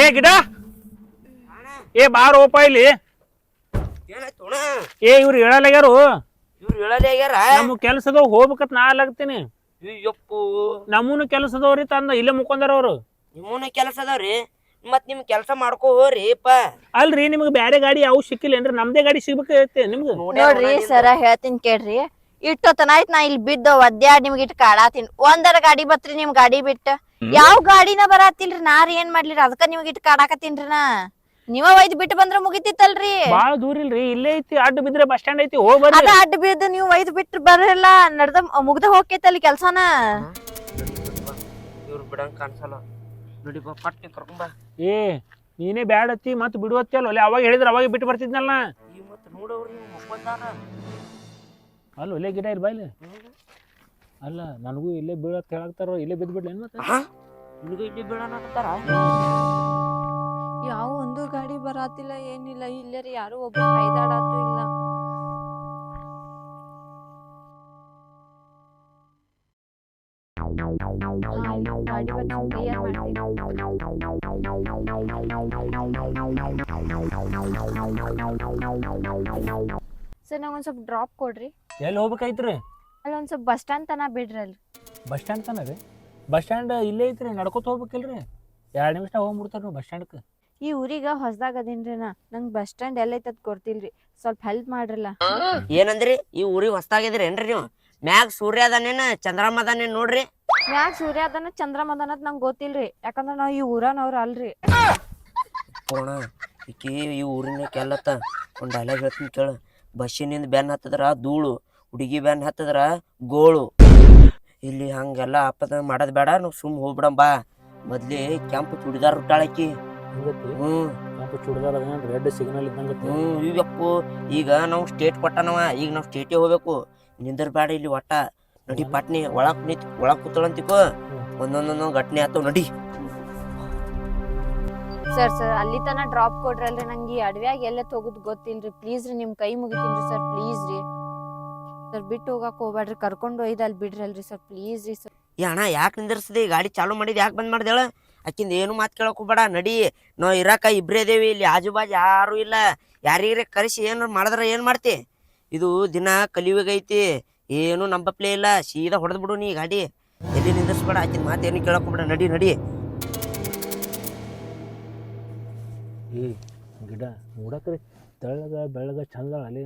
ಏ, ಗಿಡ? ಏ, ಬಾರ ಓಪ ಇಲ್ಲಿ. ಏ, ಇವ್ರು ಹೇಳಲಾಗ್ಯಾರು ಇವ್ರು ಹೇಳಲೇ ಆಗ್ಯಾರ ನಮ್ಮ ಕೆಲಸದ ಹೋಗ್ಬೇಕತ್, ನಾ ಅಲ್ಲಾಗ್ತೀನಿ ನಮೂನು ನಮ್ಮೂನು ಕೆಲಸದವ್ರಿ, ತಂದ, ಇಲ್ಲೇ ಮುಕ್ಕೊಂದಾರ ಅವ್ರು. ನಿಮ್ಮೂನು ಕೆಲಸ ಅದಾವ್ರಿ ಮತ್ ನಿಮ್ ಕೆಲಸ ಮಾಡ್ಕೋ ಹೋರಿ ಅಲ್ರಿ, ನಿಮ್ಗೆ ಬ್ಯಾರೆ ಗಾಡಿ ಯಾವ ಸಿಕ್ಕಿಲ್ಲೇನ್ರಿ ನಮ್ದೇ ಗಾಡಿ ಸಿಗ್ಬೇಕು ನಿಮ್ಗೆ. ನೋಡ್ರಿ, ಸರ ಹೇಳ್ತೀನಿ ಕೇಳ್ರಿ. ಇಟ್ಟೊತ್ತನ ಆಯ್ತು ನಾ ಇಲ್ಲಿ ಬಿದ್ದು ಒದ್ಯಾಡ್ ನಿಮ್ಗೆ ಇಟ್ಟು ಕಾಡಾತೀನಿ. ಒಂದರ ಗಾಡಿ ಬತ್ರಿ ನಿಮ್ ಗಾಡಿ ಬಿಟ್ಟ. ಯಾವ ಗಾಡಿನ ಬರಾತಿಲ್ರಿ ನಾರ್ ಏನ್ ಮಾಡ್ಲಿರಿ? ಅದಕ್ಕ ನಿಮ್ಗೆ ಇಟ್ಟು ಕಾಡಾಕತ್ತೀನ್ರಿ ನಾ. ನೀವ ವೈದ್ ಬಿಟ್ಟು ಬಂದ್ರ ಮುಗಿತಿತ್ತಲ್ರಿ. ಬಾಳ ದೂರ ಇಲ್ರಿ ಇಲ್ಲೇ ಐತಿ ಅಡ್ಡ ಬಿದ್ರೆ ಬಸ್ ಸ್ಟ್ಯಾಂಡ್ ಐತಿ ಹೋಗ್ ಬರ್ರಿ. ಅಡ್ಡ ಬಿದ್ದು ನೀವು ವೈದ್ ಬಿಟ್ಟು ಬರಲ್ಲ ನಡ್ದ ಮುಗ್ದ ಹೋಗ್ತೈತಲ್ಲಿ ಕೆಲ್ಸನ. ಇವ್ರು ಬಿಡಂಗ್ ಕಾಣಿಸಲ್ಲ. ನೋಡಿ ಬಾ ಕರ್ಕೊಂಡ್ ಏ ನೀನೇ ಬ್ಯಾಡತ್ತಿ ಮತ್ ಬಿಡುವತ್ತಿ ಅಲ್ಲ ಅವಾಗ ಹೇಳಿದ್ರ ಅವಾಗ ಬಿಟ್ಟು ಬರ್ತಿದ್ನಲ್ಲ ಈ ಮತ್ತೆ ನೋಡೋರು ನೀವು ಮುಕ್ಕೊಂದಾರ ಅಲ್ಲ ಒಲೆ ಗಿಡ ಇರ್ ಬಾಯ್ಲಿ ಅಲ್ಲ ನನಗೂ ಇಲ್ಲೇ ಬೀಳತ್ ಹೇಳಾಕ್ತಾರ ಇಲ್ಲೇ ಬಿದ್ದು ಬಿಡ್ಲೇನ್ ಮತ್ತೆ ನಿನಗೂ ಇಲ್ಲಿ ಯಾವ ಒಂದು ಗಾಡಿ ಬರಾತಿಲ್ಲ ಏನಿಲ್ಲ. ಇಲ್ಲರಿ ಯಾರು ಒಬ್ರು ಕೈದಾಡಾತು ಇಲ್ಲ. ನಂಗೆ ಒಂದು ಸ್ವಲ್ಪ ಡ್ರಾಪ್ ಕೊಡ್ರಿ. ಎಲ್ಲಿ ಹೋಗ್ಬೇಕಾಯ್ತ್ರಿ? ಅಲ್ಲಿ ಒಂದು ಸ್ವಲ್ಪ ಬಸ್ ಸ್ಟ್ಯಾಂಡ್ ತನ ಬಿಡ್ರಿ ಅಲ್ಲಿ ಬಸ್ ಸ್ಟ್ಯಾಂಡ್ ತನ ರೀ? ಬಸ್ ಸ್ಟ್ಯಾಂಡ್ ಇಲ್ಲೇ ಐತ್ರಿ ನಡ್ಕೊತ ಹೋಗ್ಬೇಕಿಲ್ರಿ? ಎರಡು ನಿಮಿಷ ಹೋಗ್ಬಿಡ್ತಾರ ನೀವು ಬಸ್ ಸ್ಟ್ಯಾಂಡ್ಗೆ ಈ ಊರಿಗೆ ಹೊಸ್ದಾಗ ಅದೇನ್ರಿ ನಾ. ನಂಗೆ ಬಸ್ ಸ್ಟ್ಯಾಂಡ್ ಎಲ್ಲೈತೆ ಅದು ಕೊಡ್ತಿಲ್ರಿ. ಸ್ವಲ್ಪ ಹೆಲ್ಪ್ ಮಾಡ್ರಲ್ಲ. ಏನಂದ್ರಿ? ಈ ಊರಿಗೆ ಹೊಸ್ತಾಗಿದ್ರಿ ಏನ್ರಿ ನೀವು? ಮ್ಯಾಗ್ ಸೂರ್ಯ ಅದಾನೇನ ಚಂದ್ರಮ್ಮ ಅದಾನೇನ್ ನೋಡ್ರಿ? ಮ್ಯಾಗ ಸೂರ್ಯ ಅದನ್ನ ಚಂದ್ರಮ ಅದನ್ನದ್ ನಂಗೆ ಗೊತ್ತಿಲ್ರಿ. ಯಾಕಂದ್ರೆ ನಾವು ಈ ಊರನವ್ರು ಅಲ್ರಿ. ಪೋಣ ಈಕಿ ಈ ಊರಿನ ಕೆಲ್ಲತ್ತ ಒಂದು ಡೈಲಾಗ್ ಹೇಳ್ತೀನಿ ಕೇಳು. ಬಸ್ಸಿನಿಂದ ಬೆನ್ ಹತ್ತದ್ರ ಧೂಳು ಹುಡುಗಿ ಬೆನ್ ಹತ್ತದ್ರ ಗೋಳು. ಇಲ್ಲಿ ಹಂಗೆಲ್ಲ ಆಪದ ಮಾಡೋದ್ ಬೇಡ ನಾವು ಸುಮ್ ಹೋಗ್ಬಿಡಂ ಬಾ. ಮೊದ್ಲೇ ಕೆಂಪು ಚೂಡಿದಾರ್ ಹುಟ್ಟಾಳಕಿ ಹ್ಞೂ ರೆಡ್ ಸಿಗ್ನಲ್ ಇದ್ದಂಗ ಈಗ ನಾವು ಸ್ಟೇಟ್ ಕೊಟ್ಟನವ ಈಗ ನಾವು ಸ್ಟೇಟಿಗೆ ಹೋಗ್ಬೇಕು. ನಿಂದ್ರ ಬೇಡ ಇಲ್ಲಿ ಒಟ್ಟ. ನಡಿ ಪಟ್ನಿ ಒಳಕ್ ನಿಂತ್ ಒಳಕ್ ಕೂತಳಂತಿಕೋ ಒಂದೊಂದೊಂದೊಂದು ಘಟನೆ ಆತವ್ ನಡಿ. ಸರ್ ಸರ್, ಅಲ್ಲಿ ತನ ಡ್ರಾಪ್ ಕೊಡ್ರಲ್ರಿ ನಂಗೆ ಈ ಅಡವ್ಯಾಗ ಎಲ್ಲ ತೊಗೋದ್ ಗೊತ್ತಿಲ್ರಿ. ಪ್ಲೀಸ್ ರೀ ನಿಮ್ ಕೈ ಮುಗಿತೀನ್ರಿ ಸರ್ ಪ್ಲೀಸ್ ರೀ. ಸರ್, ಬಿಟ್ಟು ಹೋಗಕ್ ಹೋಗ್ಬೇಡ್ರಿ, ಕರ್ಕೊಂಡು ಒಯ್ದು ಅಲ್ಲಿ ಬಿಡ್ರಲ್ರಿ ಸರ್ ಪ್ಲೀಸ್ ರೀ ಸರ್. ಏ ಅಣ್ಣ, ಯಾಕೆ ನಿಂದಿರ್ಸದಿ? ಗಾಡಿ ಚಾಲು ಮಾಡಿದ್ ಯಾಕೆ ಬಂದ್ ಮಾಡ್ದೇಳ? ಆಕಿಂದ ಏನು ಮಾತು ಕೇಳಕ್ ಹೋಗ್ಬೇಡ, ನಡಿ. ನಾವು ಇರಾಕ ಇಬ್ರೇ ದೇವಿ, ಇಲ್ಲಿ ಆಜು ಬಾಜು ಯಾರು ಇಲ್ಲ. ಯಾರಿಗಾರ ಕರೆಸಿ ಏನು ಮಾಡಿದ್ರ ಏನು ಮಾಡ್ತಿ? ಇದು ದಿನ ಕಲಿಯುಗ ಐತಿ ಏನು ನಂಬಪ್ಲೇ ಇಲ್ಲ. ಸೀದಾ ಹೊಡೆದ್ ಬಿಡು ನೀ ಗಾಡಿ. ಎಲ್ಲಿ ನಿಂದಿರ್ಸ್ಬೇಡ, ಆಕಿನ ಮಾತು ಏನು ಕೇಳಕ್ ಹೋಗ್ಬೇಡ. ನಡಿ ನಡಿ. ಏ ಗಿಡ ನೋಡಕ್ರಿ ತೆಳ್ಳಗ ಬೆಳ್ಳಗ ಚಂದ ಅಲ್ಲಿ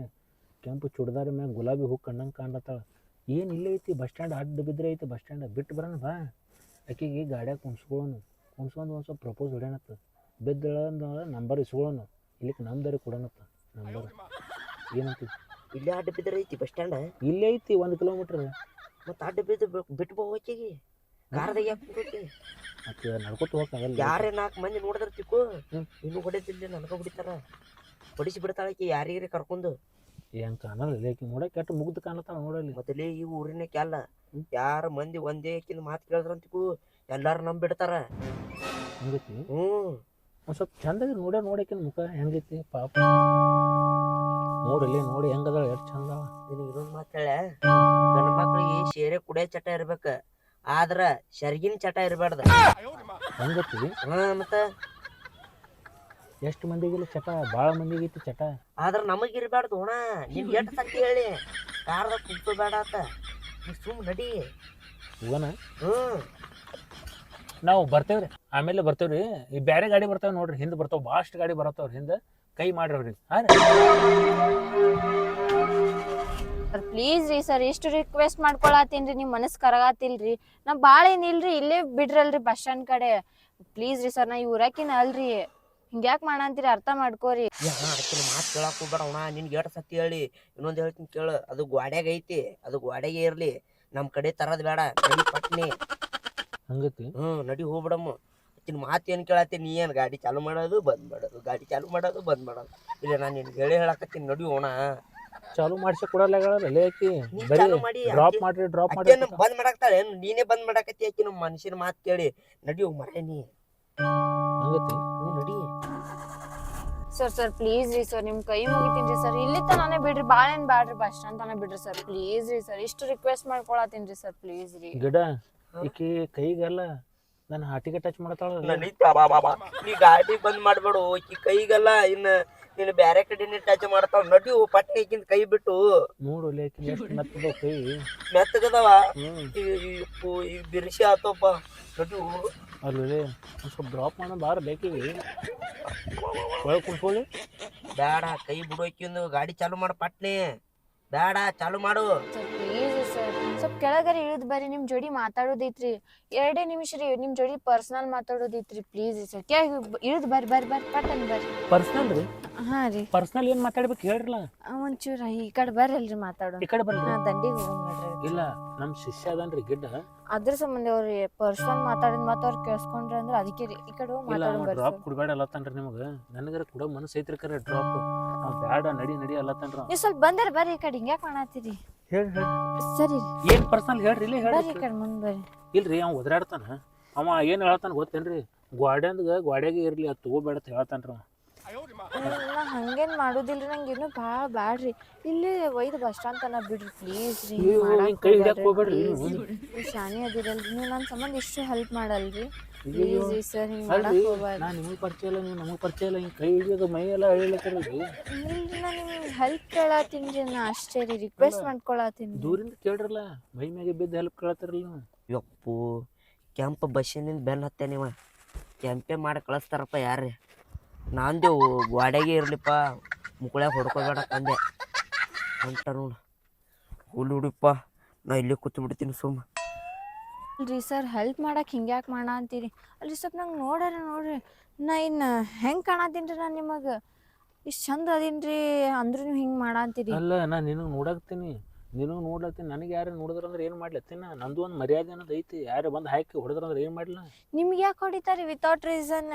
ಕೆಂಪು ಚುಡ್ದಾರ ಮ್ಯಾಗ ಗುಲಾಬಿ ಹೂ ಕಣ್ಣಂಗೆ ಕಾಣ್ಲತ್ತಾಳ. ಏನು ಇಲ್ಲೇ ಐತಿ ಬಸ್ ಸ್ಟ್ಯಾಂಡ್ ಅಡ್ಡ ಬಿದ್ದರೆ ಐತಿ ಬಸ್ ಸ್ಟ್ಯಾಂಡ್ ಬಿಟ್ಟು ಬರೋಣ ಬಾ. ಆಕಿಗೆ ಗಾಡ್ಯಾಗ ಕುಣ್ಸ್ಕೊಳ್ಳೋನು ಕುಣ್ಸ್ಕೊಂಡು ಒಂದು ಸ್ವಲ್ಪ ಪ್ರಪೋಸ್ ಹೊಡ್ಯಾನತ್ತ. ಬಿದ್ದಳ ನಂಬರ್ ಇಸ್ಕೊಳ್ಳೋಣ ಇಲ್ಲಿಗೆ ನಮ್ದಾರಿ ಕೊಡೋಣತ್ತ ನಂಬರ್. ಏನಂತ? ಇಲ್ಲೇ ಅಡ್ಡ ಬಿದ್ದರೆ ಐತಿ ಬಸ್ ಸ್ಟ್ಯಾಂಡ್? ಇಲ್ಲೇ ಐತಿ ಒಂದು ಕಿಲೋಮೀಟ್ರ್. ಮತ್ತು ಅಡ್ಡ ಬಿದ್ದು ಬಿಟ್ಟು ಬೋ ಆಕಿಗೆ ಕಾರ್ದಾಗ ಯಾಕೆ ಕುಂತೈತಿ? ಮತ್ತೆ ನಡ್ಕೊತ ಯಾರೇ ನಾಲ್ಕು ಮಂದಿ ನೋಡಿದ್ರ ತಿಕ್ಕು ಇನ್ನು ಹೊಡೆದಿಲ್ಲ ನನಗ ಹೊಡಿತಾರ ಹೊಡಿಸಿ ಬಿಡ್ತಾಳಕಿ ಯಾರಿಗಾರ ಕರ್ಕೊಂಡು? ಏನು ಕಾಣಲ್ಲ ಲೇಕಿ ನೋಡಕ್ಕೆ ಕೆಟ್ಟ ಮುಗ್ದು ಕಾಣತ್ತಾಳ ನೋಡಲ್ಲಿ. ಮೊದಲೇ ಈ ಊರಿನ ಕೆಲ್ಲ ಯಾರ ಮಂದಿ ಒಂದೇ ಕಿನ್ ಮಾತು ಕೇಳಿದ್ರಂತಿಕ್ಕು ಎಲ್ಲಾರು ನಂಬಿಡ್ತಾರ ಹಂಗೈತಿ? ಹ್ಮ್. ಒಂದು ಸ್ವಲ್ಪ ಚಂದಾಗಿ ನೋಡ್ಯ ನೋಡಕಿನ ಮುಖ ಹೆಂಗೈತಿ ಪಾಪ. ನೋಡಲ್ಲಿ ನೋಡಿ ಹೆಂಗದಾಳ ಎಷ್ಟು ಚಂದ. ನಿನಗೆ ಇನ್ನೊಂದು ಮಾತು ಹೇಳ ಗಂಡ ಮಕ್ಳಿಗೆ ಸೇರೆ ಕುಡಿಯೋ ಚಟ ಇರ್ಬೇಕ. ಆದ್ರ ಶರ್ಗಿನ ಚಟ ಇರಬಾರ್ದು. ಹೆಂಗೈತಿ ಹಾ ಮತ್ತ? ಎಷ್ಟು ಮಂದಿಗೆ ಚಟ ಭಾಳ ಇತ್ತು ಚಟ? ಆದ್ರ ನಮಗ್ ಇರಬಾರ್ದು ಅಣ್ಣ ನಿಮ್ ಎಷ್ಟು ಸತಿ ಹೇಳಿ? ಕಾರ್ದಾಗ ಕುಂತು ಬೇಡ ಆತ ನೀ ಸುಮ್ ನಡಿ. ಹೋಗೋಣ ಹ್ಮ್ ನಾವು ಬರ್ತೇವ್ರಿ. ಆಮೇಲೆ ಬರ್ತೇವ್ರಿ. ಈ ಬೇರೆ ಗಾಡಿ ಬರ್ತಾವ ನೋಡ್ರಿ. ಹಿಂದೆ ಬರ್ತಾವ. ಭಾಳಷ್ಟು ಗಾಡಿ ಬರತ್ತವ್ರಿ ಹಿಂದೆ. ಕೈ ಮಾಡ್ರಿ ಅವ್ರಿಗೆ ಹಾಂ ಸರ್ ಪ್ಲೀಸ್ ರೀ ಸರ್ ಇಷ್ಟು ರಿಕ್ವೆಸ್ಟ್ ಮಾಡ್ಕೊಳತ್ತೀನ್ರಿ ನಿಮ್ ಮನಸ್ ಕರಗಾತಿಲ್ರಿ ನಾ ಭಾಳ ಏನಿಲ್ರಿ ಇಲ್ಲೇ ಬಿಡ್ರಲ್ರಿ ಬಸ್ ಸ್ಟ್ಯಾಂಡ್ ಕಡೆ. ಪ್ಲೀಸ್ ರೀ ಸರ್ ನಾ ಈ ಊರಾಕಿನ ಅಲ್ರಿ. ಹಿಂಗ್ಯಾಕ್ ಮಾಡಂತೀರಿ ಅರ್ಥ ಮಾಡ್ಕೋರಿ. ಆಕಿನ ಮಾತು ಕೇಳಕ್ ಹೋಗ್ಬೇಡ ಅಣ್ಣ. ನಿನ್ಗೆ ಗೇಟ್ ಸತಿ ಹೇಳಿ ಇನ್ನೊಂದು ಹೇಳ್ತೀನಿ ಕೇಳು. ಅದು ಗ್ವಾಡ್ಯಾಗ ಐತಿ ಅದು ಗ್ವಾಡ್ಯಾಗೆ ಇರ್ಲಿ. ನಮ್ ಕಡೆ ತರದ್ ಬೇಡ ನಡಿ ಪಟ್ನಿ. ಹಂಗತಿ? ಹ್ಮ್ ನಡಿ ಹೋಗ್ಬಿಡಮ್ಮ. ಆಕಿನ ಮಾತು ಏನು ಕೇಳತ್ತಿ ನೀ ಏನು ಗಾಡಿ ಚಾಲು ಮಾಡೋದು ಬಂದ್ ಮಾಡೋದು ಗಾಡಿ ಚಾಲು ಮಾಡೋದು ಬಂದ್ ಮಾಡೋದು. ಇಲ್ಲ ನಾನು ನಿನ್ಗೆ ಹೇಳಿ ಹೇಳಕತ್ತೀನಿ ನಡಿ ಹೋಣ ಚಾಲು ಮಾಡಿಸಿ ಕೊಡಲ್ಲ ಆಕಿ ನೀ ಬರೀ ಚಾಲು ಮಾಡಿ ಡ್ರಾಪ್ ಆಕಿ- ಮಾಡ್ರಿ ಡ್ರಾಪ್ ಮಾಡಿ ಬಂದ್ ಮಾಡಾಕ್ತಾಳೆ. ಏನ್ ನೀನೇ ಬಂದ್ ಮಾಡಾಕತ್ತಿ ಆಕಿ ನಮ್ಮ ಮನುಷ್ಯನ ಮಾತು ಕೇಳಿ. ನಡಿ ಹೋಗ್ ಮರ ನೀ. ಹಂಗೈತಿ? ನೀ ನಡಿ. ಸರ್ ಸರ್ ಪ್ಲೀಸ್ ರೀ ಸರ್ ನಿಮ್ ಕೈ ಮುಗಿತೀನಿ ರೀ ಸರ್ ಇಲ್ಲಿ ತನಾನೇ ಬಿಡ್ರಿ ಭಾಳ ಏನ್ ಬ್ಯಾಡ್ರಿ ಬಸ್ ಸ್ಟ್ಯಾಂಡ್ ತನ ಬಿಡ್ರಿ ಸರ್ ಪ್ಲೀಸ್ ರೀ ಸರ್ ಇಷ್ಟು ರಿಕ್ವೆಸ್ಟ್ ಮಾಡ್ಕೊಳತೀನಿ ರೀ ಸರ್ ಪ್ಲೀಸ್ ರೀ. ಗಿಡ ಈಕಿ ಕೈಗಲ್ಲ ನನ್ನ ಹಾಟಿಗೆ ಟಚ್ ಮಾಡ್ತಾಳ ನಡೀತಾ ಬಾ ಬಾ ಬಾ ನೀ ಗಾಡಿ ಬಂದ್ ಮಾಡ್ಬೇಡು. ಆಕಿ ಕೈಗೆಲ್ಲ ಇನ್ನ ನೀನು ಬ್ಯಾರೆ ಕಡೆನೇ ಟಚ್ ಮಾಡ್ತಾವ. ನಡಿ ಪಟ್ನೆ ಈಕಿಂದ ಕೈ ಬಿಟ್ಟು ನೋಡು ಮೆತ್ತದ ಕೈ. ಮೆತ್ತಗದವ. ಈ ಬಿರ್ಸಿ ಆತಪ್ಪ ನಡಿವು ಅಲ್ಲಿ ಸ್ವಲ್ಪ ಡ್ರಾಪ್ ಮಾಡೋ ಬಾರ ಬೇಕಿವಿ ಒಳಗೆ ಕುಂತ್ಕೊಳ್ಳಿ ಬೇಡ ಕೈ ಬಿಡೋಕಿಂದು ಗಾಡಿ ಚಾಲು ಮಾಡು ಪಟ್ನೆ. ಬೇಡ ಚಾಲು ಮಾಡು. ಸ್ವಲ್ಪ ಕೆಳಗರೆ ಇಳಿದ್ ಬರ್ರಿ ನಿಮ್ ಜೋಡಿ ಮಾತಾಡೋದೈತ್ರಿ. ಎರಡೇ ನಿಮಿಷ ರೀ ನಿಮ್ ಜೋಡಿ ಪರ್ಸನಲ್ ಮಾತಾಡೋದೈತ್ರಿ ಪ್ಲೀಸ್ ಕೆಳಗೆ ಇಳಿದ್ ಬರ್ರಿ ಬರ್ರಿ ಬರ್ರಿ ಪಟ್ಟನ್ ಬರ್ರಿ. ಪರ್ಸನಲ್ ರೀ? ಹಾ ರೀ. ಪರ್ಸನಲ್ ಏನ್ ಮಾತಾಡ್ಬೇಕು ಹೇಳ್ರಲ್ಲ? ಒಂಚೂರ ಈ ಕಡೆ ಬರ್ರಲ್ರಿ ಮಾತಾಡೋ ಈ ಕಡೆ ಬರ್ರಿ. ದಂಡಿಗೆ ಹೋಗೋಣ ನೋಡ್ರಿ. ಇಲ್ಲ ನಮ್ ಶಿಷ್ಯ ಅದನ್ರಿ ಗಿಡ್ಡ. ಅದ್ರ ಸಂಬಂಧ ಅವ್ರು ಪರ್ಸನ್ ಮಾತಾಡಿದ ಮಾತು ಅವ್ರು ಕೇಳಿಸ್ಕೊಂಡ್ರೆ ಅಂದ್ರೆ ಅದಕ್ಕೆ ರೀ ಈ ಕಡೆ ಇಲ್ಲ ಡ್ರಾಪ್ ಕೊಡ್ಬೇಡ ಅಲ್ಲ ಅಲ್ಲತ್ತನ್ರಿ ನಿಮಗೆ. ನನಗರ ಕೂಡ ಮನಸ್ಸು ಐತ್ರಿ ಕರೆ ಡ್ರಾಪ್ ಬೇಡ ಬ್ಯಾಡ ನಡಿ ನಡಿ ಅಲ್ಲತ್ತನ್ರ ನೀವು ಸ್ವಲ್ಪ ಬಂದ್ರೆ ಬರ್ರಿ ಈ ಕಡೆ ಹಿಂಗೆ ಮಾಡತ್ತೀರಿ? ಹೇಳಿ ಹೇಳಿ. ಸರಿ ಏನು ಪರ್ಸನಲ್ ಹೇಳ್ರಿ ಇಲ್ಲ ಬರ್ರಿ ಹೇಳಿ ಈ ಕಡೆ ಮುಂದೆ ಬರ್ರಿ. ಇಲ್ರಿ ಅವ ಒದರಾಡ್ತಾನ. ಅವ ಏನು ಹೇಳ್ತಾನ ಗೊತ್ತೇನ್ರಿ? ಗ್ವಾಡ್ಯಾಂದ್ಗ ಗ್ವಾಡ್ಯಾಗೆ ಇರ್ಲಿ ಅದು ತಗೋಬೇಡ ಅಂತ ಹೇಳ್ತಾನ್ರಿ ಅವ. ನಾ ಹಂಗೇನು ಮಾಡುದಿಲ್ರಿ ನಂಗೆ ಇನ್ನೂ ಭಾಳ ಬ್ಯಾಡ್ರಿ. ಇಲ್ಲಿ ಒಯ್ದು ಬಸ್ ಸ್ಟ್ಯಾಂಡ್ ತನಕ ಬಿಡ್ರಿ ಪ್ಲೀಸ್ ರೀ ನೀವು ಹಿಂಗ್ ಕೈ ಹಿಡ್ಯಾಕ್ ಹೋಗ್ಬೇಡ್ರಿ ನೀವು. ನೀವು ಶಾನೆ ಅದಿರಲ್ರಿ ನೀವು ನನ್ನ ಸಂಬಂಧ ಇಷ್ಟು ಹೆಲ್ಪ್ ಮಾಡಲ್ರಿ. ಕೆಂಪ ಪ್ಲೀಸ್ ರೀ ಸರ್ ಹಿಂಗ್ ಮಾಡಕ್ ಅಲ್ರಿ ಹೋಗ್ಬಾರ್ದು ನಾ ನಿಮಗೆ ಪರಿಚಯ ಇಲ್ಲ ನೀವು ನಮಗೆ ಪರಿಚಯ ಇಲ್ಲ ಹಿಂಗೆ ಕೈ ಹಿಡಿಯೋದು ಮೈ ಎಲ್ಲ ಅಳಿಲತ್ತರಿ ಇಲ್ರಿ ನಾ ನಿಮ್ಗೆ ಹೆಲ್ಪ್ ಕೇಳತ್ತೀನಿ ನಾ ಅಷ್ಟೇ ರೀ ರಿಕ್ವೆಸ್ಟ್ ಮಾಡ್ಕೊಳತ್ತೀನಿ ದೂರಿಂದ ಕೇಳ್ರಲ್ಲ ಮೈ ಮ್ಯಾಗೆ ಬಿದ್ದು ಹೆಲ್ಪ್ ಕೇಳತ್ತಿರಲ್ಲ ನೀವು. ಯಪ್ಪು ಕೆಂಪು ಬಸ್ಸಿನಿಂದ ಬೆನ್ ಹತ್ತೆ ನೀವ? ಕೆಂಪೆ ಮಾಡಿ ಕಳಿಸ್ತಾರಪ್ಪ ಯಾರೇ ನಾಂದೇವು ಗೋಡೆಗೆ ಇರ್ಲಿಪ್ಪ ಮುಗುಳ್ಯಾಗ ಹೊಡ್ಕೊಬೇಡ ತಂದೆ. ಅಂತ ನೋಡು. ಹುಲ್ ಹುಡುಪ್ಪ ನಾ ಇಲ್ಲಿ ಕೂತು ಬಿಡ್ತೀನಿ ಸುಮ್ಮ ಅಲ್ರಿ ಸರ್ ಹೆಲ್ಪ್ ಮಾಡಕ್ ಹಿಂಗ್ಯಾಕ್ ಮಾಡ ಅಂತೀರಿ? ಅಲ್ರಿ ಸ್ವಲ್ಪ ನಂಗೆ ನೋಡ್ರಿ ನೋಡ್ರಿ. ನಾ ಇನ್ನು ಹೆಂಗೆ ಕಾಣತ್ತೀನಿ ರೀ ನಾನು ನಿಮಗೆ? ಇಷ್ಟು ಚಂದ ಅದೀನ್ರಿ ಅಂದ್ರೂ ನೀವು ಹಿಂಗೆ ಮಾಡ ಅಂತೀರಿ. ಅಲ್ಲ ನಾ ನಿನಗೆ ನೋಡಾಕ್ತೀನಿ. ನಿನಗೆ ನೋಡ್ಲತ್ತೀನಿ ನನಗೆ ಯಾರು ನೋಡಿದ್ರ ಅಂದ್ರೆ ಏನು ಮಾಡ್ಲತ್ತೀನಿ ನಂದು ಒಂದು ಮರ್ಯಾದೆ ಅನ್ನೋದು ಐತಿ. ಯಾರು ಬಂದು ಹಾಕಿ ಹೊಡೆದ್ರ ಅಂದ್ರೆ ಏನು ಮಾಡ್ಲ? ನಿಮ್ಗೆ ಯಾಕೆ ಹೊಡಿತಾರಿ ವಿತೌಟ್ ರೀಸನ್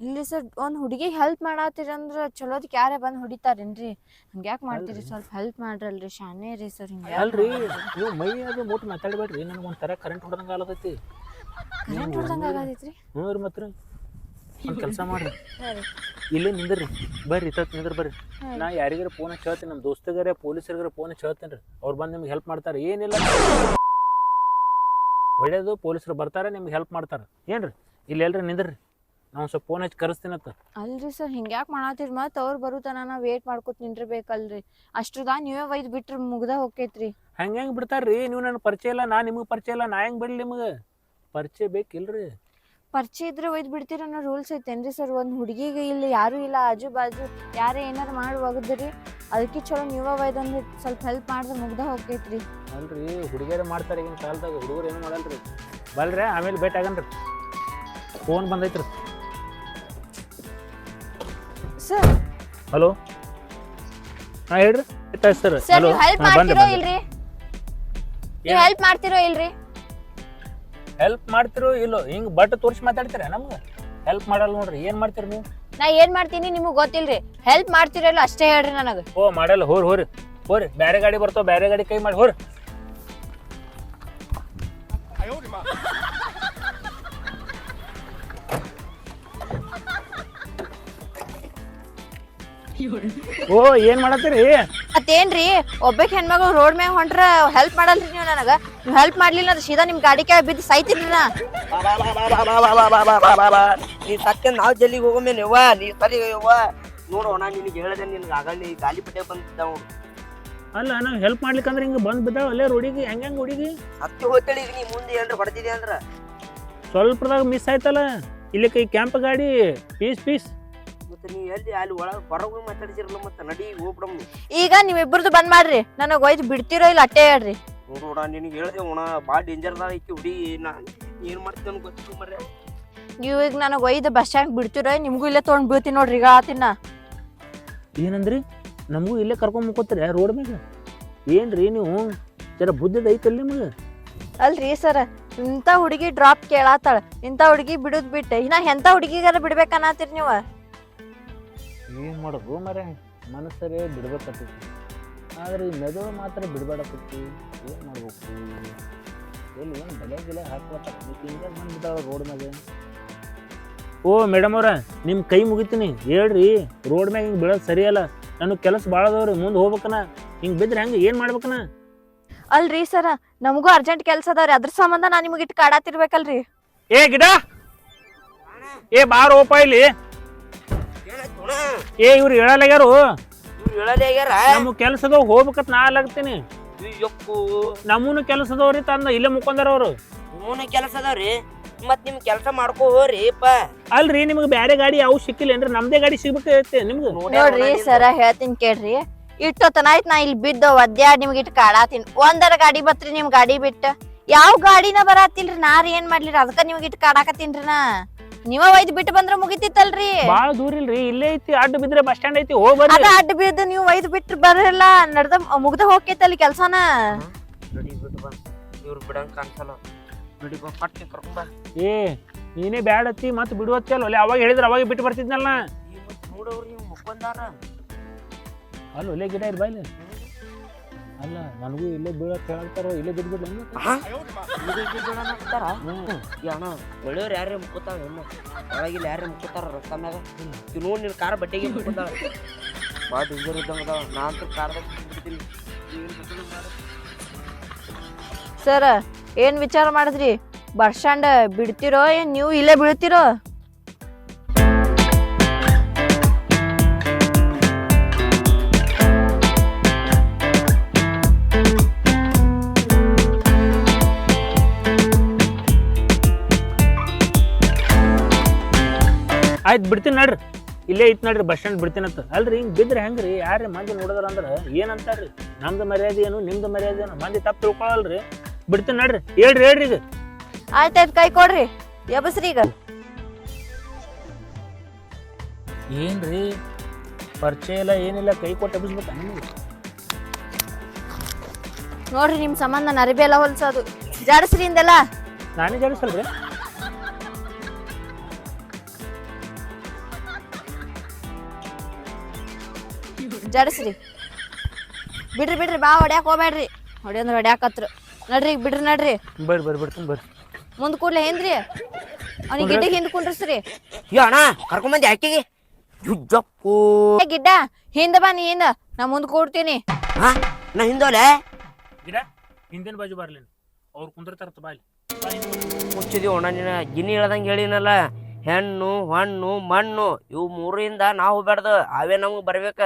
ಇಲ್ಲಿ ಸರ್ ಒಂದು ಹುಡುಗಿ ಹೆಲ್ಪ್ ಮಾಡತ್ತೀರಿ ಅಂದ್ರೆ ಚಲೋದಕ್ಕೆ ಯಾರೇ ಬಂದು ಹೊಡಿತಾರೇನ್ರಿ? ಹಂಗೆ ಯಾಕೆ ಮಾಡ್ತೀರಿ? ಸ್ವಲ್ಪ ಹೆಲ್ಪ್ ಮಾಡ್ರಲ್ರಿ ಶಾನೆ ರೀ ಸರ್ ಹಿಂಗೆ ಅಲ್ರಿ ನೀವು ಮೈ ಅದು ಮುಟ್ಟು ಮಾತಾಡಬೇಡ್ರಿ ನನಗೆ ಒಂಥರ ಕರೆಂಟ್ ಹೊಡೆದಂಗೆ ಆಗತೈತಿ ಕರೆಂಟ್ ಹೊಡ್ದಂಗೆ ಆಗತೈತ್ರಿ ಹ್ಞೂ ರೀ ಮತ್ತೆ ಒಂದು ಕೆಲಸ ಮಾಡ್ರಿ. ಇಲ್ಲಿ ನಿಂದ್ರಿ. ಬರ್ರಿ ತತ್ ನಿಂದ್ರ ಬರ್ರಿ. ನಾ ಯಾರಿಗಾರ ಫೋನ್ ಹಚ್ಚಿ ಹೇಳ್ತೀನಿ ನಮ್ಮ ದೋಸ್ತಗಾರ ಪೊಲೀಸರಿಗಾರ ಫೋನ್ ಹಚ್ಚಿ ಹೇಳ್ತೀನಿ ರೀ. ಅವ್ರು ಬಂದು ನಿಮ್ಗೆ ಹೆಲ್ಪ್ ಮಾಡ್ತಾರೆ. ಏನಿಲ್ಲ. ಒಳ್ಳೇದು ಪೊಲೀಸರು ಬರ್ತಾರೆ ನಿಮ್ಗೆ ಹೆಲ್ಪ್ ಮಾಡ್ತಾರೆ. ಏನ್ರಿ? ಇಲ್ಲಿ ಎಲ್ರಿ ನಿಂದ್ರಿ. ನಾವು ಸ್ವಲ್ಪ ಫೋನ್ ಹಚ್ಚಿ ಕರೆಸ್ತೀನತ್ತ ಅಲ್ರಿ ಸರ್ ಹಿಂಗೆ ಯಾಕೆ ಮಾಡತ್ತೀರಿ? ಮತ್ತೆ ಅವ್ರು ಬರೋ ತನ ನಾ ವೇಟ್ ಮಾಡ್ಕೊತ ನಿಂದಿರ್ಬೇಕಲ್ರಿ. ಅಷ್ಟ್ರದಾಗ ನೀವೇ ಒಯ್ದು ಬಿಟ್ರೆ ಮುಗ್ದ ಹೋಕೈತ್ರಿ. ಹಂಗೆ ಹೆಂಗೆ ಬಿಡ್ತಾರ್ರಿ? ನೀವು ನನ್ನ ಪರಿಚಯ ಇಲ್ಲ ನಾ ನಿಮಗೆ ಪರಿಚಯ ಇಲ್ಲ ನಾ ಹೆಂಗೆ ಬಿಡ್ಲಿ ನಿಮಗೆ? ಪರಿಚಯ ಬೇಕಿಲ್ರಿ. ಪರಿಚಯ ಇದ್ರೆ ಒಯ್ದು ಬಿಡ್ತೀರ ಅನ್ನೋ ರೂಲ್ಸ್ ಐತೇನ್ರಿ ಸರ್ ಒಂದು ಹುಡುಗಿಗೆ ಇಲ್ಲಿ ಯಾರೂ ಇಲ್ಲ ಆಜು ಬಾಜು ಯಾರೇ ಏನಾರು ಮಾಡುವಾಗದ್ರಿ ಅದಕ್ಕೆ ಚಲೋ ನೀವ ಒಯ್ದಂದ್ರೆ ಸ್ವಲ್ಪ ಹೆಲ್ಪ್ ಮಾಡಿದ್ರೆ ಮುಗ್ದ ಹೋಗ್ತೈತ್ರಿ. ಅಲ್ರಿ ಹುಡುಗಿಯರೇ ಮಾಡ್ತಾರೆ ಈಗಿನ ಕಾಲದಾಗ ಹುಡುಗರು ಏನು ಮಾಡಲ್ರಿ? ಬಲ್ರಿ ಆಮೇಲೆ ಭೇಟಿ ಆಗನ್ರಿ. ಫೋನ್ ಬಂದೈತ್ರಿ. ಸರ್ ಹಲೋ ಹಾಂ ಹೇಳ್ರಿ. ಸರ್ ಸರ್ ನೀವು ಹೆಲ್ಪ್ ಮಾಡ್ತಿರೋ ಇಲ್ರಿ? ನೀವು ಹೆಲ್ಪ್ ಮಾಡ್ತಿರೋ ಇಲ್ರಿ? ಹೆಲ್ಪ್ ಮಾಡ್ತಿರೋ ಇಲ್ಲೋ ಹಿಂಗ್ ಬಟ್ ತೋರಿಸಿ ಮಾತಾಡ್ತೀರಾ ನಮ್ಗೆ? ಹೆಲ್ಪ್ ಮಾಡಲ್ಲ ನೋಡ್ರಿ ಏನ್ ಮಾಡ್ತೀರಿ ನೀವು? ನಾ ಏನ್ ಮಾಡ್ತೀನಿ ನಿಮಗೆ ಗೊತ್ತಿಲ್ರಿ. ಹೆಲ್ಪ್ ಮಾಡ್ತಿರಲ್ಲ ಅಷ್ಟೇ ಹೇಳ್ರಿ ನನಗೆ. ಓ ಮಾಡಲ್ಲ ಹೋರ್ ಹೋರಿ. ಹೋರಿ ಬೇರೆ ಗಾಡಿ ಬರ್ತಾವ ಬೇರೆ ಗಾಡಿ ಕೈ ಮಾಡಿ ಹೋರಿ. ಓ ಏನ್ ಮಾಡತ್ತೀರಿ? ಮತ್ತೇನ್ರಿ ಒಬ್ಬಕ್ ಹೆಣ್ಮಗಳು ರೋಡ್ ಮ್ಯಾಗ ಹೊಂಟ್ರ ಹೆಲ್ಪ್ ಮಾಡಲ್ರಿ ನೀವು ನನಗ. ನೀವು ಹೆಲ್ಪ್ ಮಾಡ್ಲಿಲ್ಲ ಅಂದ್ರೆ ಸೀದಾ ನಿಮ್ ಗಾಡಿ ಬಿದ್ದು ಸಾಯ್ತಿದ್ದೀನ ನಾ ನೀ ಸತ್ಯ ನಾವು ಜಲ್ಲಿಗೆ ಹೋಗೋಮೇಲೆ ಯವ್ವ ನೀ ಸರಿ ಯವ್ವ. ನೋಡು ನಿನ್ಗೆ ನಿನಗೆ ಹೇಳಿದೆ ನಿನ್ಗೆ ಆಗಲ್ಲಿ ಗಾಲಿಪಟ್ಟೆ ಬಂದಿದ್ದ ಅವ್ನು ಅಲ್ಲ ನಾವು ಹೆಲ್ಪ್ ಮಾಡ್ಲಿಕ್ಕಂದ್ರೆ ಹಿಂಗೆ ಬಂದ್ ಬಿದ್ದಾವ ಅಲ್ಲೇ ರೋಡಿಗೆ ಹೆಂಗೆ ಹೆಂಗೆ ಹುಡುಗಿ ಹತ್ತಿ ಹೋಗ್ತೇಳಿ ಈಗ ನೀ ಮುಂದೆ ಏನ್ರ ಹೊಡೆದಿದೆ ಅಂದ್ರ. ಸ್ವಲ್ಪದಾಗ ಮಿಸ್ ಆಯ್ತಲ್ಲ? ಇಲ್ಲಿ ಕೈ ಕ್ಯಾಂಪ್ ಗಾಡಿ ಪೀಸ್ ಪೀಸ್ ಮತ್ತೆ ನೀ ಎಲ್ಲಿ ಅಲ್ಲಿ ಒಳಗೆ ಹೊರಗೆ ಮಾತಾಡ್ತಿರಲ್ಲ ಮತ್ತೆ ನಡಿ ಹೋಗ್ಬಿಡಮ್. ಈಗ ನೀವಿಬ್ಬರದು ಬಂದ್ ಮಾಡ್ರಿ. ನನಗೆ ಒಯ್ದು ಬಿಡ್ತಿರೋ ಇಲ್ಲ ಅಟ್ಟೆ ಹೇಳ್ರಿ. ನೋಡು ನೋಡ ನಿನಗೆ ಹೇಳಿದೆ ಉಣ ಭಾಳ ಡೇಂಜರ್ ಅದ ಐತಿ ಹುಡಿ ನಾ ಏನು ಮಾಡ್ತೀನಿ ಗೊತ್ತಿಲ್ಲ ಮರ್ರೆ. ನೀವು ಈಗ ನನಗೆ ಒಯ್ದು ಬಸ್ ಸ್ಟ್ಯಾಂಡ್ ಬಿಡ್ತೀರ ನಿಮಗೂ ಇಲ್ಲೇ ತೊಗೊಂಡು ಬೀಳ್ತೀನಿ ನೋಡ್ರಿ ಈಗ ಆತಿನ ಏನಂದ್ರಿ? ನಮಗೂ ಇಲ್ಲೇ ಕರ್ಕೊಂಡ್ ಮುಕ್ಕೋತೀರ ರೋಡ್ ಮ್ಯಾಗ? ಏನ್ರಿ ನೀವು? ಜರ ಬುದ್ಧಿದ ಐತಲ್ಲ ನಿಮ್ಗೆ? ಅಲ್ರಿ ಸರ್ ಇಂಥ ಹುಡುಗಿ ಡ್ರಾಪ್ ಕೇಳಾತಾಳ ಇಂಥ ಹುಡುಗಿ ಬಿಡುದ್ ಬಿಟ್ಟೆ ಇನ್ನ ಎಂಥ ಹುಡುಗಿಗಾರ ಬಿಡ್ಬೇಕನ್ನತ್ತೀರಿ ನೀವು? ಏನು ಮಾಡೋದು ಮರೆ ಮನಸ್ಸರೇ ಬಿಡ್ಬೇಕಾಗ್ತೈತಿ ಆದ್ರೆ ಈ ಮೆದುಳು ಮಾತ್ರ ಬಿಡಬೇಡಕತ್ತಿ ಏನು ಮಾಡ್ಬೇಕು? ಎಲ್ಲಿ ಏನು ಬೆಲೆ ಗಿಲೆ ಹಿಂಗೆ ಬಂದ್ಬಿಟ್ಟಾಳ ರೋಡ್ ಮೇಲೆ ಓ ಮೇಡಮ್ ಅವ್ರ ನಿಮ್ಮ ಕೈ ಮುಗಿತೀನಿ. ಹೇಳ್ರಿ ರೋಡ್ ಮ್ಯಾಗ ಹಿಂಗೆ ಬೀಳೋದು ಸರಿಯಲ್ಲ ನನಗೆ ಕೆಲಸ ಭಾಳ ಅದಾವ್ರಿ ಮುಂದೆ ಹೋಗ್ಬೇಕನ. ಹಿಂಗೆ ಬಿದ್ರೆ ಹೆಂಗೆ ಏನು ಮಾಡ್ಬೇಕನ? ಅಲ್ರಿ ಸರ ನಮಗೂ ಅರ್ಜೆಂಟ್ ಕೆಲಸ ಅದಾವ್ರಿ. ಅದ್ರ ಸಂಬಂಧ ನಾನು ನಿಮ್ಗೆ ಇಟ್ಟು ಕಾಡಾತಿರ್ಬೇಕಲ್ರಿ. ಏ ಗಿಡ! ಏ ಬಾರ ಓಪ ಇಲ್ಲಿ? ಏ ಇವ್ರು ಹೇಳಲ್ಲಾಗ್ಯಾರು. ಹೇಳಲೇ ಆಗ್ಯಾರ? ನಮ್ಮ ಕೆಲಸದ ಅದಾವ ಹೋಗ್ಬೇಕತ್ ನಾ ಅಲ್ಲಾಗ್ತೀನಿ ಯಪ್ಪು ನಮ್ಮೂನು ಕೆಲಸ ಅದಾವ್ರಿ ತಂದ ಇಲ್ಲೇ ಮುಕ್ಕೊಂದಾರ ಅವರು. ನಿಮ್ಮನೆ ಕೆಲಸ ಅದಾವ್ರಿ ಮತ್ ನಿಮ್ ಕೆಲಸ ಮಾಡ್ಕೋ ಹೋರಿ ಪ. ಅಲ್ರಿ ನಿಮ್ಗೆ ಬೇರೆ ಗಾಡಿ ಯಾವ ಸಿಕ್ಕಿಲ್ಲ ಏನ್ರಿ? ನಮ್ದೇ ಗಾಡಿ ಸಿಗ್ಬೇಕೈತೆ ನಿಮ್ಗೆ? ನೋಡ್ರಿ ಸರ ಹೇಳ್ತೀನಿ ಕೇಳ್ರಿ. ಇಟ್ಟೋತನ ಆಯ್ತು ನಾ ಇಲ್ಲಿ ಬಿದ್ದ ಒದ್ಯಾಡ್ ನಿಮ್ಗೆ ಇಟ್ಟು ಕಾಡಾತೀನಿ. ಒಂದರ ಗಾಡಿ ಬತ್ರಿ ನಿಮ್ ಗಾಡಿ ಬಿಟ್ಟ. ಯಾವ ಗಾಡಿನ ಬರಾತಿಲ್ರಿ? ನಾರ್ ಏನ್ ಮಾಡ್ಲಿ ಅದಕ್ಕ ನಿಮ್ಗೆ ಇಟ್ಟು ಕಾಡಾಕತ್ತೀನ್ರಿ ನಾ. ನೀವ ಒಯ್ದು ಬಿಟ್ಟು ಬಂದ್ರ ಮುಗಿತಿತ್ತಲ್ರಿ? ಬಾಳ ದೂರ ಇಲ್ರಿ ಇಲ್ಲೇ ಐತಿ ಅಡ್ಡ ಬಿದ್ರೆ ಬಸ್ ಸ್ಟ್ಯಾಂಡ್ ಐತಿ ಹೋಗ್ ಬರ್ರಿ. ಅದ ಅಡ್ಡ ಬಿದ್ದು ನೀವು ಒಯ್ದು ಬಿಟ್ಟು ಬರ್ರಿಲ್ಲ ನಡ್ದ ಮುಗ್ದ ಹೋಗ್ತೈತಲ್ಲಿ ಕೆಲ್ಸನ. ನಡಿ ಬಿಟ್ಟು ಬಾ ಇವ್ರು ಬಿಡಂಗ್ ಕಾಣಿಸಲ್ಲ ನಡಿ ಬಾ ಪಟ್ಟಿ ಕರ್ಕೊಂಡ್ ಬಾ ಏ ನೀನೇ ಬ್ಯಾಡತ್ತಿ ಅತ್ತಿ ಮತ್ತೆ ಬಿಡುವತ್ತಿ ಅಲ್ಲ ಅವಾಗ ಹೇಳಿದ್ರೆ ಅವಾಗ ಬಿಟ್ಟು ಬರ್ತಿದ್ನಲ್ಲ ಇವತ್ತು ನೋಡವ್ರಿ ನೀವು ಮುಕ್ಕೊಂದಾರ ಅಲ್ಲ ಒಳ್ಳೆ ಗಿಡ ಇರ್ ಬಾಯ್ಲಿ ಅಲ್ಲ ನನಗೂ ಇಲ್ಲೇ ಬೀಳತ್ ಹೇಳತ್ತಾರ ಇಲ್ಲೇ ಅಣ್ಣ ಒಳ್ಳೆಯವ್ರು ಯಾರೇ ಮುಕ್ಕೋತಾಳ ಹೆಣ್ಣು ಒಳಗಿಲ್ಲ ಯಾರೇ ಮುಕ್ಕೋತಾರ ರಸ್ತ ಮ್ಯಾಗ? ಇವ್ ನೋಡಿ ನಿನ್ ಕಾರ್ ಬಟ್ಟೆಗೆ ಮುಕ್ಕೋತಾಳ. ಭಾಳ ಡೇಂಜರ್ ಇದ್ದಂಗ ಅದಾವ ನಾ ಅಂತೂ ಕಾರ್ದಾಗ ಬಿಡ್ತೀನಿ ಸರ್ ಏನ್ ವಿಚಾರ ಮಾಡಿದ್ರಿ? ಬಸ್ ಸ್ಟ್ಯಾಂಡ್ ಬಿಡ್ತಿರೋ ಏನ್ ನೀವು ಇಲ್ಲೇ ಬೀಳ್ತಿರೋ? ಆಯ್ತು ಬಿಡ್ತೀನಿ ನಡ್ರಿ. ಇಲ್ಲೇ ಇತ್ತು ನಡ್ರಿ ಬಸ್ ಸ್ಟ್ಯಾಂಡ್ ಬಿಡ್ತೀನಂತ ಅಲ್ರಿ ಹಿಂಗೆ ಬಿದ್ರೆ ಹೆಂಗ್ರಿ? ಯಾರೇ ಮಂದಿ ನೋಡಿದ್ರ ಅಂದ್ರೆ ಏನಂತಾರ್ರಿ? ನಮ್ದು ಮರ್ಯಾದೆ ಏನು ನಿಮ್ದು ಮರ್ಯಾದೆ ಏನು? ಮಂದಿ ತಪ್ಪು ತಿಳ್ಕೊಳಲ್ರಿ. ಬಿಡ್ತೀನಿ ನಡ್ರಿ. ಹೇಳ್ರಿ ಹೇಳ್ರಿ ಈಗ. ಆಯ್ತಾಯ್ತು ಕೈ ಕೊಡ್ರಿ. ಎಬಸ್ರಿ ಈಗ. ಏನ್ರಿ? ಪರಿಚಯ ಇಲ್ಲ ಏನಿಲ್ಲ ಕೈ ಕೊಟ್ಟು ಎಬ್ಬಿಸ್ಬೇಕ ನಿಮಗೆ ನೋಡ್ರಿ ನಿಮ್ ಸಂಬಂಧ ನರಿಬೆಲ್ಲ ಹೊಲ್ಸೋದು. ಜಾಡಿಸ್ರಿ ಹಿಂದೆಲ್ಲ. ನಾನೇ ಜಾಡಿಸಲ್ರಿ ಜಾಡಸ್ರಿ. ಬಿಡ್ರಿ ಬಿಡ್ರಿ ಬಾ ಹೊಡ್ಯಾಕ್ ಹೋಗ್ಬೇಡ್ರಿ ಹೊಡ್ಯಂದ್ರೆ ಹೊಡ್ಯಾಕತ್ರು. ನಡ್ರಿ ಬಿಡ್ರಿ ನಡ್ರಿ. ಬರ್ರಿ ಬರ್ರಿ ಬಿಡ್ತೀನಿ ಬರ್ರಿ ಮುಂದ್ ಕೂಡ್ಲೆ ಹಿಂದ್ರಿ. ಅವ್ನಿಗೆ ಗಿಡ್ಡಿಗೆ ಹಿಂದ್ ಕುಂಡ್ರಿ ಏ ಅಣ್ಣ ಕರ್ಕೊಂಬಂದಿ ಆಕೆಗೆ? ಯುಜ್ಜಪ್ಪು ಏ ಗಿಡ್ಡ ಹಿಂದ ಬಾ ನೀ ಹಿಂದ. ನಾ ಮುಂದ್ ಕೂಡ್ತೀನಿ. ಹಾ ನಾ ಹಿಂದೋಲೆ ಗಿಡ ಹಿಂದಿನ ಬಾಜು ಬರ್ಲಿ ಅವ್ರು ಕುಂದಿರ್ತಾರ ಬಾಲಿ ಮುಚ್ಚಿದೀವಿ ಅಣ್ಣ ನೀನು. ಗಿನಿ ಹೇಳ್ದಂಗೆ ಹೇಳಿನಲ್ಲ. ಹೆಣ್ಣು ಹಣ್ಣು ಮಣ್ಣು ಇವು ಮೂರಿಂದ ನಾವು ಹೋಗ್ಬಾರ್ದು ಅವೇ ನಮಗೆ ಬರ್ಬೇಕ.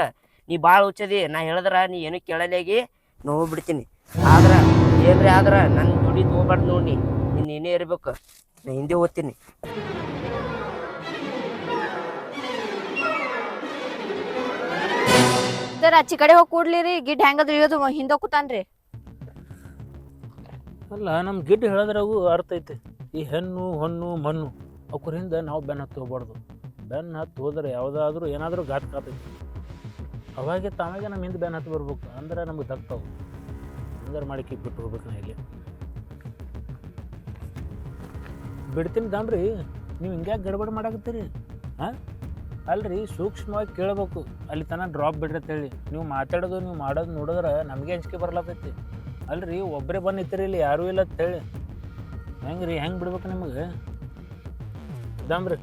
ನೀ ಭಾಳ ಹುಚ್ಚದಿ ನಾ ಹೇಳಿದ್ರ ನೀ ಏನು ಕೇಳಲೇಗಿ ನೋವು ಬಿಡ್ತೀನಿ ಆದ್ರ ಏನ್ರಿ ಆದ್ರ ನನ್ನ ದುಡಿ ತೊಗೊಬಾರ್ದು ನೋಡಿ ನೀನು ಏನೇ ಇರ್ಬೇಕು ನಾ ಹಿಂದೆ ಓದ್ತೀನಿ ಸರ್ ಆಚಿ ಕಡೆ ಹೋಗಿ ಕೂಡ್ಲಿರಿ ಗಿಡ್ ಹೆಂಗದ್ರಿ ಇಳಿದು ಹಿಂದೆ ಕೂತಾನ್ರಿ. ಅಲ್ಲ ನಮ್ಮ ಗಿಡ್ ಹೇಳೋದ್ರಾಗೂ ಅರ್ಥ ಐತೆ. ಈ ಹೆಣ್ಣು ಹಣ್ಣು ಮಣ್ಣು ಅವಕರಿಂದ ನಾವು ಬೆನ್ನ ಹತ್ತಿ ಹೋಗ್ಬಾರ್ದು ಬೆನ್ನ ಹತ್ತಿ ಹೋದ್ರೆ ಯಾವುದಾದ್ರೂ ಏನಾದರೂ ಘಾಟ್ ಕಾತೈತಿ ಅವಾಗೆ ತಾವಾಗೆ ನಮ್ಮ ಹಿಂದೆ ಬ್ಯಾನ್ ಹತ್ತಿ ಬರ್ಬೇಕು. ಅಂದ್ರೆ ನಮಗೆ ದಕ್ತಾವು. ಅಂದ್ರೆ ಮಾಡಿ ಕಿಕ್ ಬಿಟ್ಟು ಹೋಗ್ಬೇಕು ನಾ ಇಲ್ಲಿ. ಬಿಡ್ತೀನಿ ದಾಮ್ರಿ ನೀವು ಹಿಂಗ್ಯಾಕೆ ಗಡ್ಬಡ್ ಮಾಡಾಕತ್ತೀರಿ? ಹಾಂ? ಅಲ್ರಿ, ಸೂಕ್ಷ್ಮವಾಗಿ ಕೇಳಬೇಕು. ಅಲ್ಲಿ ತನಕ ಡ್ರಾಪ್ ಬಿಡ್ರಿ ಅಂತೇಳಿ ನೀವು ಮಾತಾಡೋದು, ನೀವು ಮಾಡೋದು ನೋಡಿದ್ರೆ ನಮಗೆ ಅಂಜಿಕೆ ಬರ್ಲಾತೈತಿ. ಅಲ್ರಿ ಒಬ್ಬರೇ ಬಂದು ನಿಂತಿರಿ ಇಲ್ಲಿ, ಯಾರೂ ಇಲ್ಲ ಅಂತ ಹೇಳಿ. ಹೆಂಗೆ ರೀ ಹೆಂಗೆ ಬಿಡ್ಬೇಕು ನಿಮಗೆ? ದಾಮ್ರಿ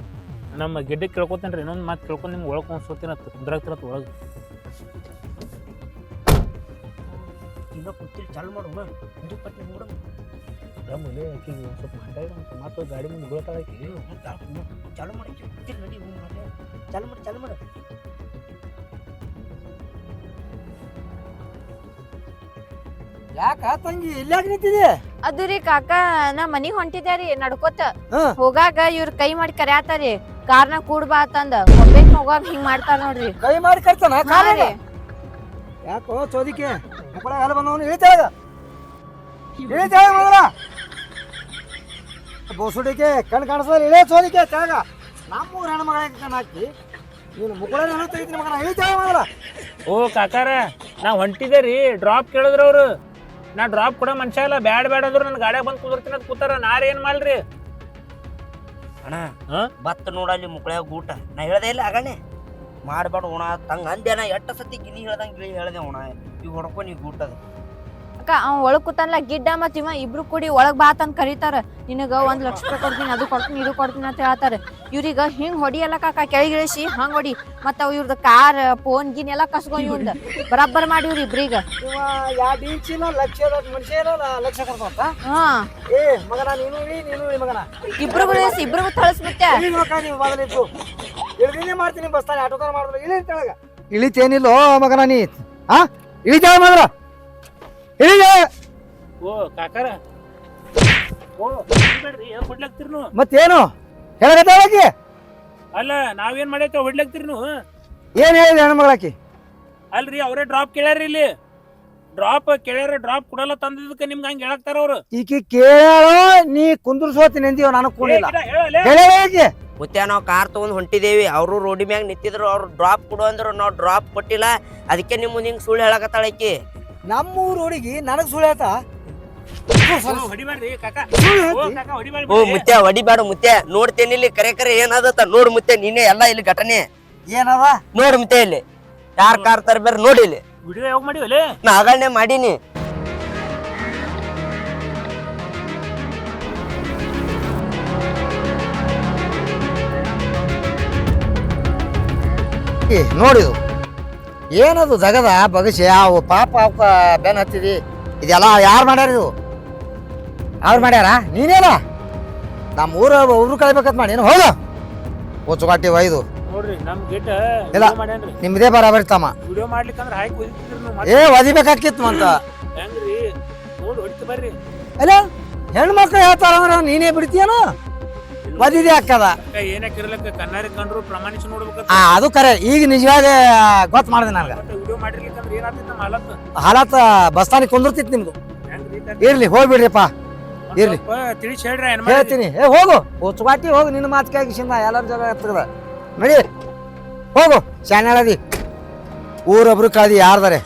ನಮ್ಮ ಗೆಡ್ಡೆ ಕೇಳ್ಕೊತೇನೆ ರೀ ಇನ್ನೊಂದು ಮಾತು ಕೇಳ್ಕೊಂಡು ನಿಮ್ಗೆ ಒಳಗೆ ಸೋತಿನ ಕುಂದ್ರಾಗ್ತಿರತ್ ಒಳಗೆ. ಈಗ ಕೂತಿರಿ ಚಾಲು ಮಾಡು ಇದು ಪಟ್ಟಿ ನೋಡು. ದಮ್ಮಲ್ಲಿ ಆಕಿಗೆ ಒಂದು ಸ್ವಲ್ಪ ಅಂತ ಮಾತು ಗಾಡಿ ಮುಂದೆ ಬೀಳ್ತಾಳೆ ಆಕಿ. ಚಾಲು ಮಾಡಿ ನಡಿ ಹ್ಞೂ ಮಾಡಿ ಚಾಲು ಮಾಡಿ ಚಾಲು ಮಾಡು. ಯಾಕ ತಂಗಿ ಇಲ್ಲಾಗ ನಿಂತಿದೆ ಅದು ರೀ ಕಾಕ ನಾ ಮನಿಗ್ ಹೊಂಟಿದ್ದೆ ರೀ ನಡ್ಕೋತ. ಹೋಗಾಗ ಇವ್ರ ಕೈ ಮಾಡಿ ಕರ್ಯಾತಾರಿ. ಕಾರ್ನ ಕೂಡ್ಬಾ ಅಂತಂದ ಒಬ್ಬೇಕ್ ಹೋಗಾಗ ಹಿಂಗ್ ಮಾಡ್ತಾರ ನೋಡ್ರಿ. ಕೈ ಮಾಡಿ ಕರ್ತಾನ ಹಾ ಯಾಕೋ ಚೋದಿಕೆ? ಮಕ್ಕಳ ಎಲ್ಲ ಬಂದವನು ಇಳಿತಾಗ ಇಳಿತಾಗ ಮೊದಲ ಬೋಸುಡಿಕೆ ಕಣ್ ಕಾಣಿಸಲ್ಲ ಇಳೆ ಚೋದಿಕೆ ತಾಗ ನಮ್ಮೂರ ಹೆಣ್ಮಗಳಿಗೆ ಕಣ್ ಹಾಕಿ ನೀನು ಮುಕ್ಕಳ ಹೆಣ್ಣು ತೆಗಿತೀನಿ ಮಗನ ಇಳಿತಾಗ ಮೊದಲ ಓ ಕಾಕಾರ ನಾ ಹೊಂಟಿದೆ ರೀ. ಡ್ರಾಪ್ ಕೇಳಿದ್ರು ಅವರು. ನಾ ಡ್ರಾಪ್ ಕೊಡೋ ಮನುಷ್ಯ ಇಲ್ಲ. ಬ್ಯಾಡ್ ಬ್ಯಾಡ್ ಅಂದ್ರೆ ನನ್ನ ಗಾಡಿಯಾಗ ಬಂದು ಕುದುರ್ತೀನಿ ಅಂತ ಕೂತಾರ. ನಾರ ಏನು ಮಾಡ್ರಿ ಅಣ್ಣ ಹಾ? ಭತ್ತ ನೋಡಲ್ಲಿ ಮುಕ್ಕಳ್ಯಾಗ ಊಟ. ನಾ ಹೇಳ್ದೆ ಇಲ್ಲ ಆಗಣೆ. ಮಾಡ್ಬೇಡ ಉಣ ತಂಗ ಅಂದೆ ನಾ ಎಟ್ಟ ಸತಿ ಗಿನಿ ಹೇಳ್ದಂಗೆ ಗಿಳಿ ಹೇಳ್ದೆ ಉಣ. ಈಗ ಹೊಡ್ಕೊ ನೀ ಊಟದ. ಅಕ್ಕ ಅವ್ ಒಳಗ್ ಕೂತಾನಲ್ಲ ಗಿಡ್ಡ ಮತ್ ಇವ ಇಬ್ರು ಕೂಡಿ ಒಳಗ್ ಬಾ ಅಂತ ಕರೀತಾರ. ನಿನಗ ಒಂದ್ ಲಕ್ಷ ರೂಪಾಯಿ ಕೊಡ್ತೀನಿ ಅದು ಕೊಡ್ತೀನಿ ಇದು ಕೊಡ್ತೀನಿ ಅಂತ ಹೇಳ್ತಾರ. ಇವ್ರಿಗ ಹಿಂಗ್ ಹೊಡಿಯಲ್ಲ ಕಾಕ ಕೆಳಗಿಳಿಸಿ ಹಂಗ್ ಹೊಡಿ. ಮತ್ತ ಅವ್ ಇವ್ರದ್ ಕಾರ್ ಫೋನ್ ಗಿನ್ ಎಲ್ಲಾ ಕಸ್ಕೊ ಇವಂದ ಬರಾಬರ್ ಮಾಡಿವ್ರಿ ಇಬ್ರಿಗ. ಇವ ಯಾವ ಇಂಚಿನ ಲಕ್ಷದ ಮನುಷ್ಯ ಇರಲ್ಲ ಲಕ್ಷ ಕೊಡ್ತಾವಂತ ಹಾ. ಏ ಮಗನ ನೀನು ಇಳಿ ನೀನು ಇಳಿ ಮಗನ. ಇಬ್ರಿಗೂ ಇಳಿಸಿ ಇಬ್ರಿಗೂ ಥಳಸ್ಬಿಟ್ಟೆ ಇಳಿ ನೋಕ ನೀವು ಮೊದಲಿದ್ರು ಇಳಿದಿನೇ ಮಾಡ್ತೀನಿ ಬಸ್ತಾನೆ ಆಟೋದಾರ ಮಾಡಿದ್ರೆ ಇಳಿ ತೆಳಗ ಇಳಿತೇನಿಲ್ಲೋ ಮಗನ ನೀ. ಹಾ ಇಳಿತೇವ ಮದ್ರ ಇಳಿದೆ ಓ ಕಾಕಾರ. ಓ ಬೇಡ್ರಿ ಏನ್ ಹೊಡ್ಲಾಕ್ತಿರ್ ನೀವು? ಮತ್ತೇನು? ಹೇಳಕತ್ತಾಳಕಿ ಅಲ್ಲ ನಾವೇನ್ ಮಾಡೈತೆ ಹೊಡ್ಲಾಕ್ತಿರ್ ಏನು ಏನ್ ಹೇಳಿದೆ ಹೆಣ್ಮಗಳಾಕಿ ಅಲ್ರಿ ಅವರೇ ಡ್ರಾಪ್ ಕೇಳ್ಯಾರ ಇಲ್ಲಿ. ಡ್ರಾಪ್ ಕೇಳ್ಯಾರ ಡ್ರಾಪ್ ಕೊಡಲ್ಲ ತಂದಿದ್ದಕ್ಕೆ ನಿಮ್ಗೆ ಹಂಗೆ ಹೇಳಕ್ತಾರ ಅವ್ರು. ಈಕಿ ಕೇಳೋ ನೀ ಕುಂದ್ರಸೋತಿನ ಅಂದೀವ ನಾನು ಕೂಡಿಲ್ಲ. ಹೇಳೇ ಮತ್ತೆ ನಾವು ಕಾರ್ ತಗೊಂಡ್ ಹೊಂಟಿದೇವಿ. ಅವರು ರೋಡಿ ಮ್ಯಾಗ ನಿಂತಿದ್ರು ಅವ್ರು ಡ್ರಾಪ್ ಕೊಡು ಅಂದ್ರು ನಾವು ಡ್ರಾಪ್ ಕೊಟ್ಟಿಲ್ಲ. ಅದಕ್ಕೆ ನಿಮ್ಮ ಮುಂದೆ ಹಿಂಗ್ ಸುಳ್ಳು ಹೇಳಕತ್ತಾಳ ಆಕಿ ನಮ್ಮೂರ್ ಹುಡುಗಿ ನನಗ್ ಸುಳ್ಳು ಓ ಮುತ್ಯ ಹೊಡಿಬೇಡ ಮುತ್ಯ. ನೋಡ್ತೇನೆ ಇಲ್ಲಿ ಕರೆ ಕರೆ ಏನಾದತ್ತ? ನೋಡ್ ಮುತ್ತೆ ನೀನೇ ಎಲ್ಲ ಇಲ್ಲಿ ಘಟನೆ. ಏನದ? ನೋಡ್ ಮುತ್ತೆ ಇಲ್ಲಿ. ಯಾರ್ ಕಾರ್ ತರಬೇರ ನೋಡಿ ಇಲ್ಲಿ. ವಿಡಿಯೋ ಯಾವಾಗ ಮಾಡಿವಲ್ಲೇ ನಾ ಆಗಳನೆ ಮಾಡೀನಿ. ಏ, ನೋಡಿದು ಏನದು ಜಗದ ಬಗಸಿ ಅವು ಪಾಪ ಅವಕ್ಕ ಬೆನ್ ಹತ್ತಿದಿ. ಇದೆಲ್ಲ ಯಾರು ಮಾಡ್ಯಾರ ಇದು? ಅವ್ರು ಮಾಡ್ಯಾರ? ನೀನೇನ? ನಮ್ಮ ಊರ ಊರು ಕಳಿಬೇಕಂತ ಮಾಡಿ. ಏನು ಹೋಗ. ಉಚ್ಚುಗಾಟಿ ಒಯ್ದು. ನೋಡ್ರಿ ನಮ್ ಗಿಟ್ಟ ಇಲ್ಲ. ಮಾಡ್ಯಾನ್ರಿ. ನಿಮ್ದೇ ಬರಾಬರಿ ತಮ್ಮ. ವಿಡಿಯೋ ಮಾಡ್ಲಿಕ್ಕಂದ್ರ ಹಾಕಿ ಒದಿತಿದ್ರಿ ನೀವು ಏ ಒದಿಬೇಕಾಕಿತ್ತು ಅಂತ ಹೆಂಗ್ರಿ? ನೋಡಿ ಹೊಡಿತು ಬರ್ರಿ. ಅಲ್ಲ ಹೆಣ್ಮಕ್ಳು ಹೇಳ್ತಾರ ಅಂದ್ರೆ ನೀನೇ ಬಿಡ್ತೀಯೇನು? ಒದಿದೆ ಹಾಕದ ಅಕ್ಕ ಏನಕ್ಕೆ ಇರ್ಲಕ್ಕ ಕಣ್ಣಾರಿ ಕಂಡ್ರು ಪ್ರಮಾಣಿಸಿ ನೋಡ್ಬೇಕಂತ. ಆ ಅದು ಕರೆ ಈಗ ನಿಜವಾಗ ಗೊತ್ತು ಮಾಡಿದೆ ನನಗೆ. ವಿಡಿಯೋ ಮಾಡಿರ್ಲಿಕ್ಕಂದ್ರ ಏನಾಗ್ತೈತಿ ನಮ್ಮ ಹಾಲತ್ ಬಸ್ ಬಸ್ತಾನಿ ಕುಂದಿರ್ತಿತ್ತು ನಿಮ್ದು. ಹೆಂಗ್ರಿ ಇರ್ಲಿ ಹೋಗ್ಬಿಡ್ರಿಪ್ಪ. ಇರ್ಲಿ. ತಿಳಿಸಿ ಹೇಳ್ರಿ ಏನ್ ಮಾಡಿ ಹೇಳ್ತೀನಿ ಏ ಹೋಗು. ಉಚ್ಚುಗಾಟಿ ಹೋಗು. ನಿನ್ನ ಮಾತು ಶಿಂದ ಎಲ್ಲರ ಜಾಗ ಹತ್ತಿರದ ನಡಿ. ಹೋಗು. ಶಾನ್ಯಾಳದಿ. ಊರೊಬ್ರು ಕಳ್ದಿ ಯಾರ್ದಾರೆ?